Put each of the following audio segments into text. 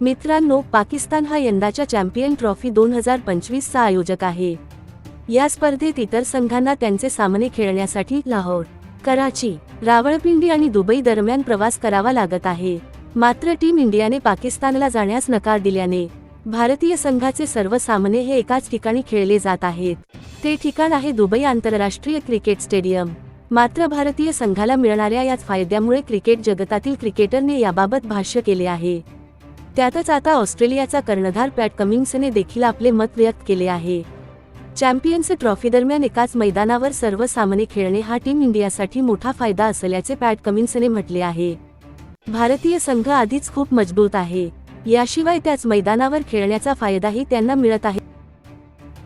मित्रांनो पाकिस्तान हा यंदाच्या चॅम्पियन ट्रॉफी दोन हजार पंचवीसचा आयोजक आहे. या स्पर्धेत इतर संघांना त्यांचे सामने खेळण्यासाठी लाहोर कराची रावळपिंडी आणि दुबई दरम्यान प्रवास करावा लागत आहे. मात्र टीम इंडियाने पाकिस्तानला जाण्यास नकार दिल्याने भारतीय संघाचे सर्व सामने हे एकाच ठिकाणी खेळले जात आहेत. ते ठिकाण आहे दुबई आंतरराष्ट्रीय क्रिकेट स्टेडियम. मात्र भारतीय संघाला मिळणाऱ्या याच फायद्यामुळे क्रिकेट जगतातील क्रिकेटरने याबाबत भाष्य केले आहे. त्यातच आता ऑस्ट्रेलियाचा कर्णधार पॅट कमिन्सने देखील आपले मत व्यक्त केले आहे. चॅम्पियन्स ट्रॉफी दरम्यान एकाच मैदानावर सर्व सामने खेळणे हा टीम इंडियासाठी मोठा फायदा असल्याचे पॅट कमिन्सने म्हटले आहे. भारतीय संघ आधीच खूप मजबूत आहे. याशिवाय त्याच मैदानावर खेळण्याचा फायदाही त्यांना मिळत आहे.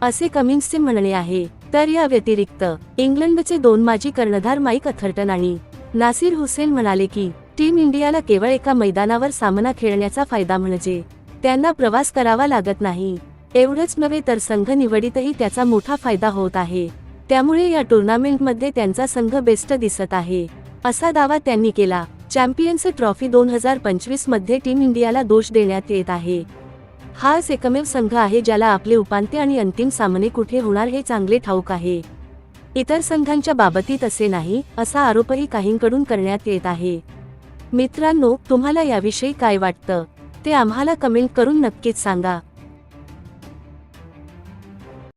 असे कमिन्सचे म्हणणे आहे. तर या व्यतिरिक्त इंग्लंडचे दोन माजी कर्णधार माईक अथर्टन आणि नासिर हुसेन म्हणाले की टीम इंडियाला केवळ एका मैदानावर सामना खेळण्याचा फायदा म्हणजे त्यांना प्रवास करावा लागत नाही. एवढंच नव्हे तर संघ निवडीतही त्याचा मोठा फायदा होत आहे. त्यामुळे या टुर्नामेंटमध्ये त्यांचा संघ बेस्ट दिसत आहे. असा दावा त्यांनी केला. चॅम्पियन्स ट्रॉफी दोन हजार पंचवीसमध्ये टीम इंडियाला दोष देण्यात येत आहे. हाच एकमेव संघ आहे ज्याला आपले उपांत्य आणि अंतिम सामने कुठे होणार हे चांगले ठाऊक आहे. इतर संघांच्या बाबतीत असे नाही असा आरोपही काहींकडून करण्यात येत आहे. मित्रांनो तुम्हाला याविषयी काय वाटतं? ते आम्हाला कमेंट करून नक्कीच सांगा.